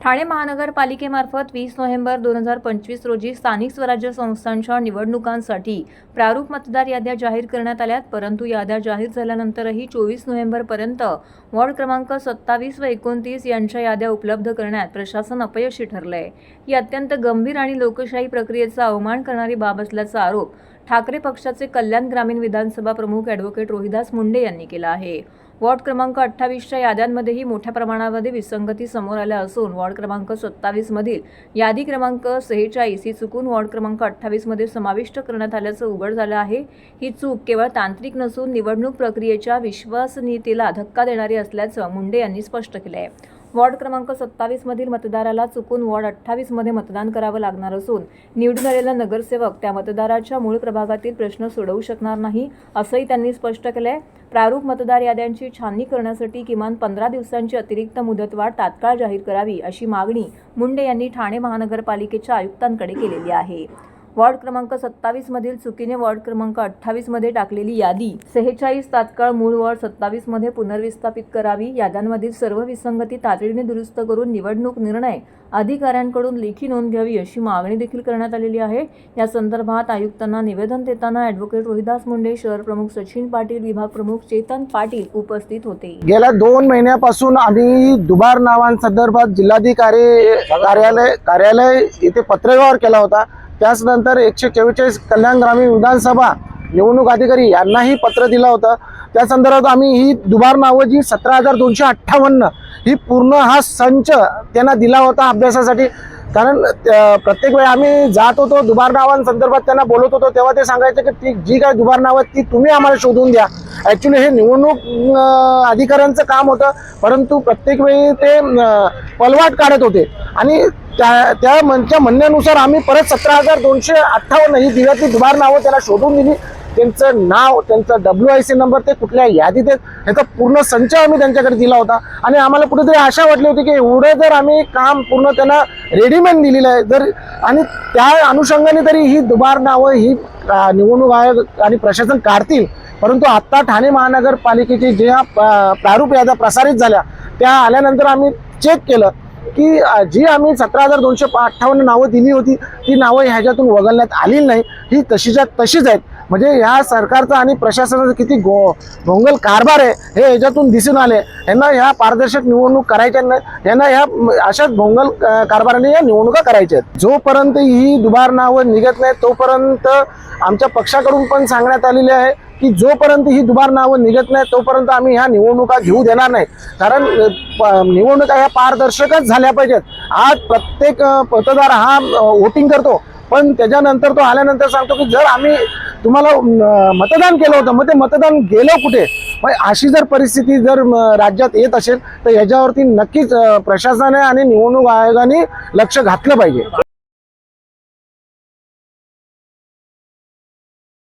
ठाणे महानगरपालिकेमार्फत वीस नोव्हेंबर दोन हजार पंचवीस रोजी स्थानिक स्वराज्य संस्थांच्या निवडणुकांसाठी प्रारूप मतदार याद्या जाहीर करण्यात आल्यात. परंतु याद्या जाहीर झाल्यानंतरही चोवीस नोव्हेंबरपर्यंत वॉर्ड क्रमांक सत्तावीस व एकोणतीस यांच्या याद्या उपलब्ध करण्यात प्रशासन अपयशी ठरलंय. ही अत्यंत गंभीर आणि लोकशाही प्रक्रियेचा अवमान करणारी बाब असल्याचा आरोप ठाकरे पक्षाचे कल्याण ग्रामीण विधानसभा प्रमुख ॲडव्होकेट रोहिदास मुंडे यांनी केला आहे. वॉर्ड क्रमांक अठ्ठावीसच्या याद्यांमध्येही मोठ्या प्रमाणामध्ये विसंगती समोर आल्या असून वॉर्ड क्रमांक सत्तावीसमधील यादी क्रमांक सेहेचाळीस ही चुकून वॉर्ड क्रमांक अठ्ठावीसमध्ये समाविष्ट करण्यात आल्याचं उघड झालं आहे. ही चूक केवळ तांत्रिक नसून निवडणूक प्रक्रियेच्या विश्वसनीयतेला धक्का देणारी असल्याचं मुंडे यांनी स्पष्ट केलं आहे वॉर्ड क्रमांक सत्तावीसमधील मतदाराला चुकून वॉर्ड अठ्ठावीसमध्ये मतदान करावं लागणार असून निवडून आलेला नगरसेवक त्या मतदाराच्या मूळ प्रभागातील प्रश्न सोडवू शकणार नाही असंही त्यांनी स्पष्ट केलं आहे प्रारूप मतदार याद्यांची छाननी करण्यासाठी किमान पंधरा दिवसांची अतिरिक्त मुदतवाढ तात्काळ जाहीर करावी अशी मागणी मुंडे यांनी ठाणे महानगरपालिकेच्या आयुक्तांकडे केलेली आहे. वॉर्ड क्रमांक सत्तावीसमधील चुकीने वॉर्ड क्रमांक अठ्ठावीसमध्ये टाकलेली यादी. सेहेचाळीस तात्काळ मूळ वॉर्ड सत्तावीसमध्ये पुनर्विस्थापित करावी. याद्यांमधील सर्व विसंगती तातडीने दुरुस्त करून निवडणूक निर्णय अधिकाऱ्यांकडून लेखी नोंद घ्यावी अशी मागणी देखील करण्यात आलेली आहे. या संदर्भात आयुक्तांना निवेदन देताना ॲडव्होकेट रोहिदास मुंडे शहर प्रमुख सचिन पाटील विभाग प्रमुख चेतन पाटील उपस्थित होते. गेल्या दोन महिन्यापासून आम्ही दुबार नावांसंदर्भात जिल्हाधिकारी कार्यालय कार्यालय इथे पत्रव्यवहार केला होता. त्याचनंतर एकशे चव्वेचाळीस कल्याण ग्रामीण विधानसभा निवडणूक अधिकारी यांनाही पत्र दिलं होतं. त्या संदर्भात आम्ही ही दुबार नावं जी सतरा हजार दोनशे अठ्ठावन्न ही पूर्ण हा संच त्यांना दिला होता अभ्यासासाठी. कारण प्रत्येक वेळी आम्ही जात होतो दुबार नावांसंदर्भात त्यांना बोलत होतो तेव्हा ते सांगायचं की ती जी काय दुबार नावं आहेत ती तुम्ही आम्हाला शोधून द्या. ॲक्च्युली हे निवडणूक अधिकाऱ्यांचं काम होतं परंतु प्रत्येक वेळी ते पलवाट काढत होते. आणि त्या त्या मनच्या म्हणण्यानुसार आम्ही परत सतरा हजार दोनशे अठ्ठावन्न ही दिव्यातली दुबार नावं त्याला शोधून दिली. त्यांचं नाव त्यांचं डब्ल्यू आय सी नंबर ते कुठल्या यादीत आहेत ह्याचा पूर्ण संच आम्ही त्यांच्याकडे दिला होता. आणि आम्हाला कुठेतरी आशा वाटली होती की एवढं जर आम्ही काम पूर्ण त्यांना रेडीमेड दिलेलं आहे जर आणि त्या अनुषंगाने तरी ही दुबार नावं ही निवडणूक आयोग आणि प्रशासन काढतील. परंतु आत्ता ठाणे महानगरपालिकेची ज्या प्रारूप याद्या प्रसारित झाल्या त्या आल्यानंतर आम्ही चेक केलं. की जी आम्ही सतरा हजार दोनशे अठ्ठावन्न नावं दिली होती ती नावं ह्याच्यातून वगळण्यात आलेली नाही. ही तशीच्या तशीच आहेत. म्हणजे ह्या सरकारचा आणि प्रशासनाचा किती गो भोंगल कारभार आहे हे ह्याच्यातून दिसून आले. यांना ह्या पारदर्शक निवडणूक करायच्या नाही यांना ह्या अशाच भोंगल कारभाराने या निवडणुका करायच्या आहेत. जोपर्यंत ही दुबार नावं निघत नाही तोपर्यंत आमच्या पक्षाकडून पण सांगण्यात आलेले आहे की जोपर्यंत ही दुबार नावं निघत नाही तोपर्यंत आम्ही ह्या निवडणुका घेऊ देणार नाही. कारण प- निवडणुका ह्या पारदर्शकच झाल्या पाहिजेत. आज प्रत्येक मतदार हा वोटिंग करतो. पण त्याच्यानंतर तो आल्यानंतर सांगतो की जर आम्ही तुम्हाला मतदान केलं होतं. मग ते मतदान गेलं कुठे? मग अशी जर परिस्थिती जर राज्यात येत असेल तर याच्यावरती नक्कीच प्रशासनाने आणि निवडणूक आयोगाने लक्ष घातलं पाहिजे.